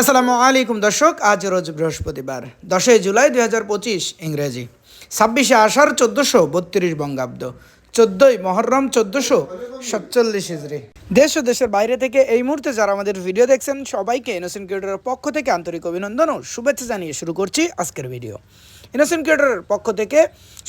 আসসালামু আলাইকুম, দর্শক। আজ রোজ বৃহস্পতিবার, দশই জুলাই দুই হাজার পঁচিশ ইংরেজি। ছাব্বিশে আষাঢ় চোদ্দোশো বত্রিশ বঙ্গাব্দ। চোদ্দই মহরম চোদ্দোশো সাতচল্লিশ হিজড়ি। দেশ ও দেশের বাইরে থেকে এই মুহূর্তে যারা আমাদের ভিডিও দেখছেন, সবাইকে ইনোসেন্ট ক্রিয়েটরের পক্ষ থেকে আন্তরিক অভিনন্দন ও শুভেচ্ছা জানিয়ে শুরু করছি আজকের ভিডিও। ইনোসেন্ট ক্রিয়েটরের পক্ষ থেকে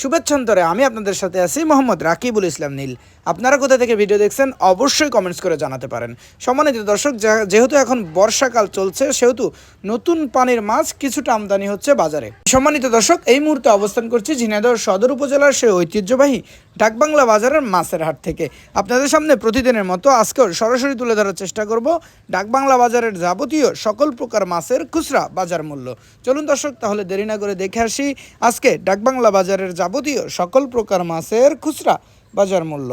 শুভেচ্ছান্তরে আমি আপনাদের সাথে আছি মোহাম্মদ রাকিবুল ইসলাম নীল। আপনারা কোথা থেকে ভিডিও দেখছেন অবশ্যই কমেন্টস করে জানাতে পারেন। সম্মানিত দর্শক যেহেতু এখন বর্ষাকাল চলছে, সেহেতু নতুন পানির মাছ কিছুটা আমদানি হচ্ছে বাজারে। সম্মানিত দর্শক, এই মুহূর্তে অবস্থান করছি ঝিনাইদহ সদর উপজেলার সেই ঐতিহ্যবাহী ডাকবাংলা বাজারের মাছের হাট থেকে। আপনাদের সামনে প্রতিদিনের মতো আজকেও সরাসরি তুলে ধরার চেষ্টা করব ডাকবাংলা বাজারের যাবতীয় সকল প্রকার মাছের খুচরা বাজার মূল্য। চলুন দর্শক, তাহলে দেরি না করে দেখে আসি আজকে ডাকবাংলা বাজারের যাবতীয় সকল প্রকার মাছের খুচরা বাজার মূল্য।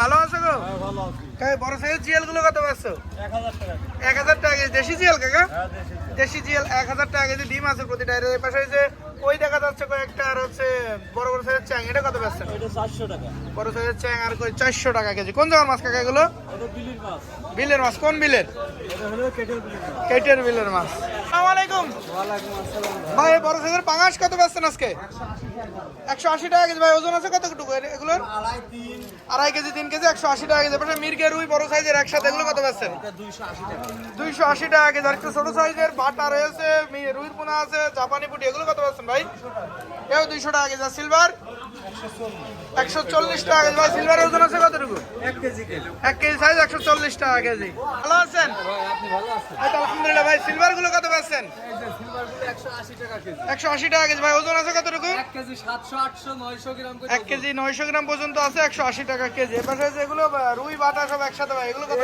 ভালো আছো গো? কাকা বড় সাইজের জিএলগুলো কত পাচ্ছো? এক হাজার টাকা। কেজি। দেশি জিএল কাকা? দেশি জিএল। এক হাজার টাকা কেজি ডিম আছে প্রতিটা। এর পাশে যে ওই দেখা যাচ্ছে কয়েকটা আর হচ্ছে বড় বড় সাইজের চ্যাং। এটা কত পাচ্ছেন? চারশো টাকা। বড় সাইজের চ্যাং আর কই চারশো টাকা কেজি। কোন জায়গার মাছ কাকা এগুলো? বিলের মাছ। কোন বিলের? কেটের বিলের মাছ। ভাই, বড় সাইজের পাঙাশ কত বেচছেন আজকে? একশো আশি টাকা কেজি। ভাই, ওজন আছে কতটুকু এগুলোর? আড়াই কেজি, তিন কেজি, একশো আশি টাকা কেজি। পাশে মির্গে রুই, বড় সাইজের একসাথে। এগুলো কত পাচ্ছেন দুইশো আশি টাকা কেজি। আর একটু ছোট সাইজের বাটা রয়েছে রুইর পোনা আছে, জাপানি পুটি। এগুলো কত পাচ্ছেন ভাই? এও দুইশো টাকা কেজি। সিলভার একশো চল্লিশ টাকা ভাই ওজন আছে কতটুকু? এক কেজি কেজি। এক কেজি সাইজ একশো চল্লিশ টাকা কেজি। ভালো আছেন? ভাই আপনি ভালো আছেন? এই তো আলহামদুলিল্লাহ ভাই সিলভারগুলো কত পাচ্ছেন এই যে সিলভারগুলো একশো আশি টাকা কেজি। একশো আশি টাকা কেজি। ভাই ওজন আছে কতটুকু? এক কেজি নয়শো গ্রাম পর্যন্ত। আছে একশো আশি টাকা কেজি। এপাশে যেগুলো রুই বাটা সব একসাথে ভাই এগুলো কত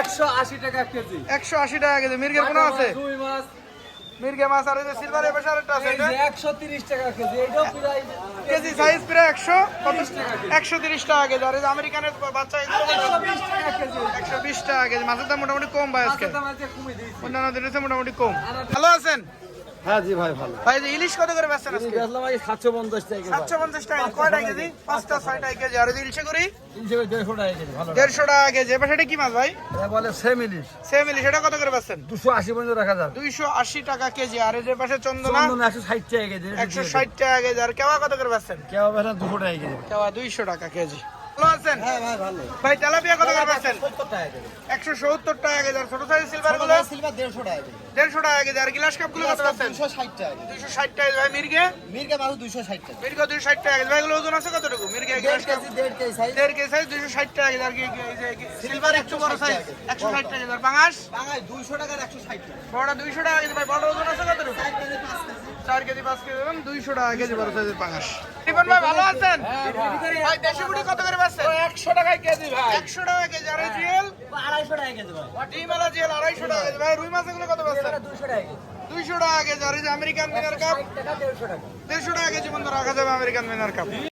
একশো আশি টাকা কেজি। একশো আশি টাকা কেজি। মির্গের কোনো আছে? মাছ। মির্গে মাছ আর সিলভার এপাশে আরেকটা আছে একশো তিরিশ টাকা কেজি। এইটাও প্রায় কেজি সাইজ প্রায় একশো একশো তিরিশ টাকা কেজি। আর আমেরিকানের বাচ্চা একশো বিশ টাকা কেজি। মাছের দাম মোটামুটি কম ভাই আজকে। অন্যান্য দিনের মোটামুটি কম। ভালো আছেন? হ্যাঁ জি ভাই ভালো। ভাই ইলিশ কত করে বেচছেন আজকে? বেচলাম ভাই সাতশো পঞ্চাশ টাকা সাতশো পঞ্চাশ টাকা কয়টা কেজি? কেজি। আর যে করি? টাকা কেজি ভালো। দেড়শো টাকা কেজি। এবার কি মাছ ভাই? এটা বলে সেম ইলিশ। সেম ইলিশ। এটা কত করে বেচছেন? দুশো আশি পর্যন্ত রাখা দুইশো আশি টাকা কেজি। আর এই যে পাশে চন্দনা চন্দন একশো ষাট টাকা কেজি একশো ষাট টাকা কেজি। আর কেওয়া কত করে বেচছেন? কেউ বেলা দুশো টাকা কেজি। কেওয়া দুইশো টাকা কেজি। ভালো আছেন? হ্যাঁ ভাই ভালো। ভাই তেলাপিয়া কত করে বেচছেন? সত্তর টাকা কেজি। একশো সত্তর টাকা কেজি। আর ছোট সাইজ সিলভারগুলো সিলভার টাকা কেজি টাকা আর গ্লাস কাপগুলো কত বেচছেন দুশো টাকা কেজি দুইশো ষাট টাকা ভাই মির্গে মির্গা টাকা টাকা ভাই এগুলো ওজন আছে কতটুকু মির্গে গ্লাস কাপ কেজি দেড় কেজি সাইজ দেড় কেজি সাইজ দুইশো ষাট টাকা কেজি আর কি সিলভার একটু বড় সাইজ একশো ষাট টাকা কেজি আর দুইশো টাকার একশো ষাট টাকা বড়টা দুইশো টাকা কেজি ভাই বড় ওজন আছে কতটুকু চার কেজি পাঁচ কেজি চার কেজি পাঁচ কেজি এবং দুইশো টাকা কেজি বড় সাইজের পাঙাশ রিপন ভাই ভালো আছেন? ভাই দেশি মুড়ি কত করে বেচছেন? একশো টাকায় কেজি ভাই। একশো টাকা কেজি আর জিএল? টাকা কেজি ভাই। ডিমালা জিএল আড়াইশো টাকা কেজি। ভাই রুই মাছগুলো কত টাকা কেজি। দুইশো টাকা কেজি আর আমেরিকান মিনার কাপ? টাকা দেড়শো টাকা। দেড়শো টাকা কেজি বন্ধু রাখা যাবে আমেরিকান মিনার কাপ।